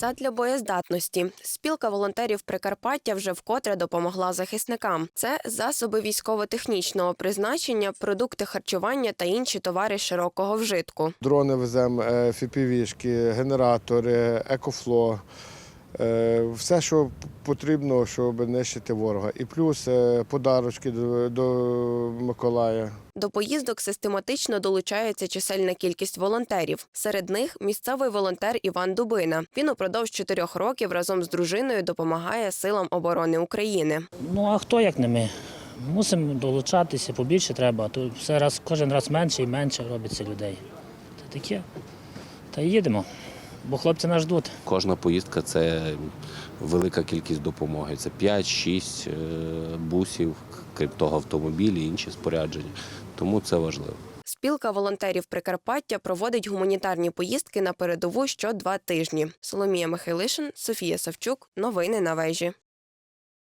Задля боєздатності спілка волонтерів Прикарпаття вже вкотре допомогла захисникам. Це засоби військово-технічного призначення, продукти харчування та інші товари широкого вжитку. Дрони веземо, е, фіпівішки, генератори, екофло. Е, Все, що потрібно, щоб нищити ворога. І плюс е, подарочки до, до Миколая. До поїздок систематично долучається чисельна кількість волонтерів. Серед них місцевий волонтер Іван Дубина. Він упродовж чотирьох років разом з дружиною допомагає силам оборони України. Ну а хто як не ми? Мусимо долучатися, побільше треба, то все раз, кожен раз менше і менше робиться людей. Та таке. Та їдемо, бо хлопці нас ждуть. Кожна поїздка це велика кількість допомоги. Це 5-6 е, бусів, крім того, автомобілі, інші спорядження. Тому це важливо. Спілка волонтерів Прикарпаття проводить гуманітарні поїздки на передову що два тижні. Соломія Михайлишин, Софія Савчук. Новини на вежі.